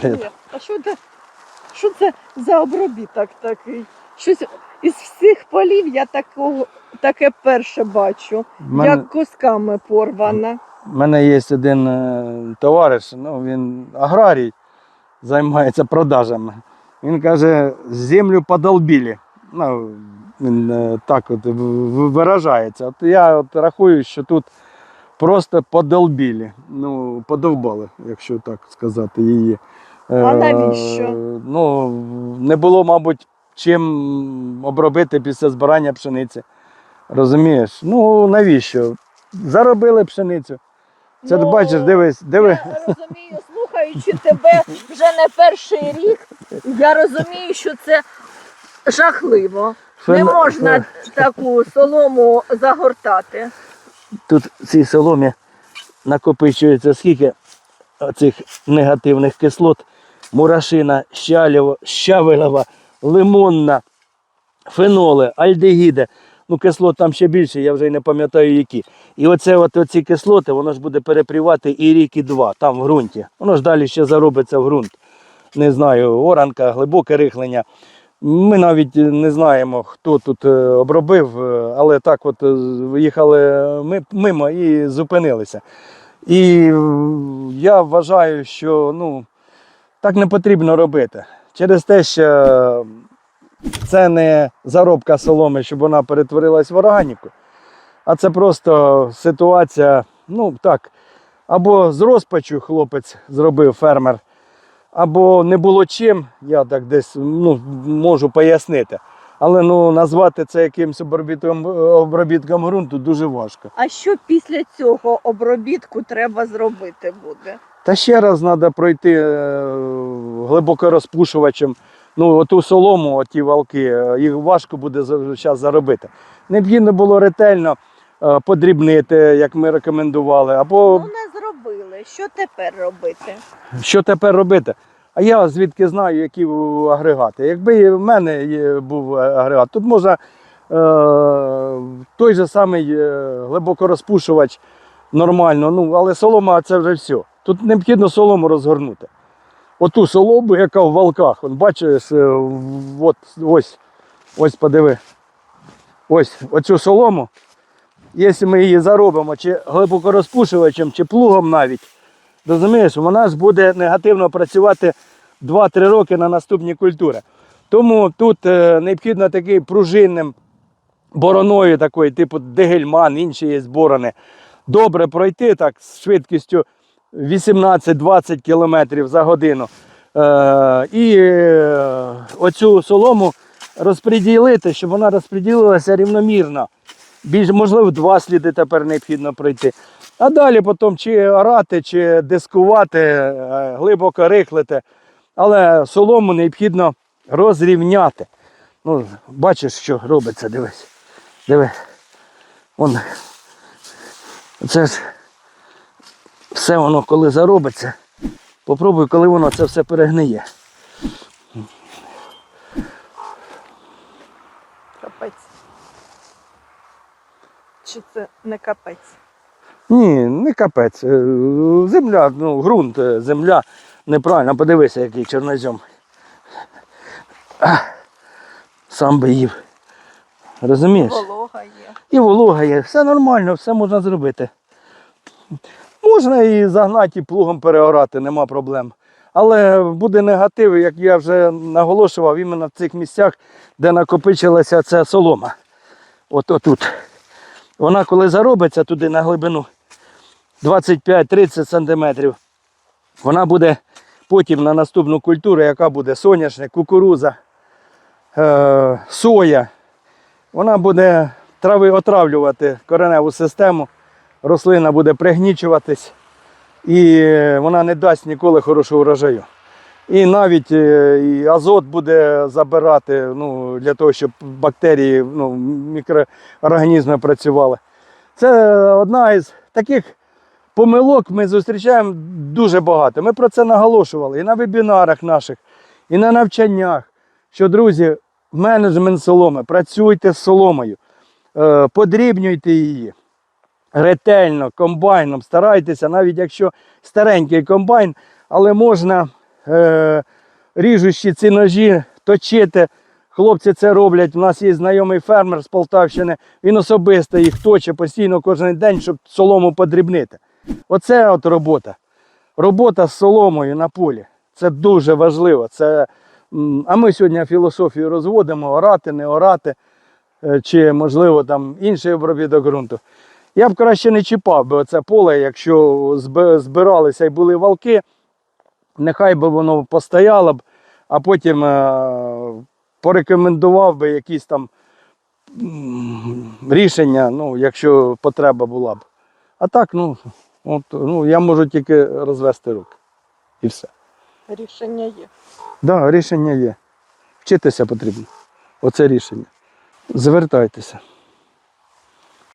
Привіт. А що це, що це за обробіток такий? Щось із всіх полів я такого, таке перше бачу, У мене, як кусками порвана. в мене є один е, товариш, ну, він аграрій, займається продажами. Він каже, землю подолбили. Ну, він е, так от виражається. От я от рахую, що тут просто подолбили. Ну, подовбали, якщо так сказати, її. Е, А навіщо? Ну, не було, мабуть, чим обробити після збирання пшениці. Розумієш? Ну навіщо? Заробили пшеницю. Це ти Ну, бачиш, дивись, диви. Я розумію, слухаючи тебе вже не перший рік, я розумію, що це жахливо. Що Не на- можна таку солому загортати. Тут в цій соломі накопичується скільки цих негативних кислот. Мурашина, щалєва, щавелева, лимонна, феноли, альдегіди. Ну, кислот там ще більше, я вже й не пам'ятаю які. І оце от оці кислоти, воно ж буде перепрівати і рік, і два, там в ґрунті. Воно ж далі ще заробиться в ґрунт. Не знаю, оранка, глибоке рихлення. Ми навіть не знаємо, хто тут е, обробив, е, але так от е, їхали ми мимо і зупинилися. І я вважаю, що ну, так не потрібно робити. Через те, що це не заробка соломи, щоб вона перетворилась в органіку, а це просто ситуація, ну так, або з розпачу хлопець зробив фермер, або не було чим, я так десь ну, можу пояснити. Але ну, назвати це якимось обробітком, обробітком ґрунту дуже важко. А що після цього обробітку треба зробити буде? Та ще раз треба пройти е, глибоко розпушувачем. Ну, оту солому, оті валки, е, їх важко буде зараз заробити. Необхідно було ретельно е, подрібнити, як ми рекомендували. Або Ну не зробили. Що тепер робити? що тепер робити? А я звідки знаю, які агрегати. Якби в мене був агрегат, тут можна е, той же самий глибокорозпушувач нормально, ну, але солома це вже все. Тут необхідно солому розгорнути. Оту солому, яка в валках. От бачиш, е, от, ось, ось подиви. Ось оцю солому. Якщо ми її заробимо чи глибокорозпушувачем, чи плугом навіть, розумієш, вона ж буде негативно працювати 2-3 роки на наступні культури. Тому тут е, необхідно такий пружинним бороною, такої, типу Дегельман, інші є борони. Добре пройти так з швидкістю 18-20 км за годину. Е, і е, оцю солому розподілити, щоб вона розподілилася рівномірно. Більш, можливо, два сліди тепер необхідно пройти. А далі потім чи орати, чи дискувати, е, глибоко рихлити. Але солому необхідно розрівняти. Ну, бачиш, що робиться, дивись. Диви. Вон. Це ж все воно коли заробиться. Попробуй, коли воно це все перегниє. Капець. Чи це не капець? Ні, не капець. Е, Земля, ну, ґрунт, е, земля неправильно. Подивися, який чорнозем. Сам би їв. Розумієш? І Волога є. І волога є, все нормально, все можна зробити. Можна і загнати, і плугом переорати, нема проблем. Але буде негатив, як я вже наголошував, іменно в цих місцях, де накопичилася ця солома. От отут. Вона коли заробиться туди на глибину 25-30 см, вона буде потім на наступну культуру, яка буде соняшник, кукуруза, е, соя. Вона буде трави отравлювати кореневу систему, рослина буде пригнічуватись і вона не дасть ніколи хорошого урожаю. І навіть е, і азот буде забирати ну, для того, щоб бактерії, ну, мікроорганізми працювали. Це одна із таких помилок ми зустрічаємо дуже багато. Ми про це наголошували і на вебінарах наших, і на навчаннях. Що, друзі, менеджмент соломи, працюйте з соломою, е, подрібнюйте її ретельно, комбайном, старайтеся, навіть якщо старенький комбайн, але можна е, ріжущі ці ножі, точити. Хлопці це роблять. У нас є знайомий фермер з Полтавщини. Він особисто їх точить постійно кожен день, щоб солому подрібнити. Оце от робота. Робота з соломою на полі. Це дуже важливо. Це, а ми сьогодні філософію розводимо, орати, не орати, е, чи, можливо, там інший обробіток ґрунту. Я б краще не чіпав би оце поле, якщо збиралися і були валки, нехай би воно постояло б, а потім е, порекомендував би якісь там рішення, ну, якщо потреба була б. А так, ну, от, ну, я можу тільки розвести руки. І все. Рішення є. Так, да, рішення є. Вчитися потрібно. Оце рішення. Звертайтеся.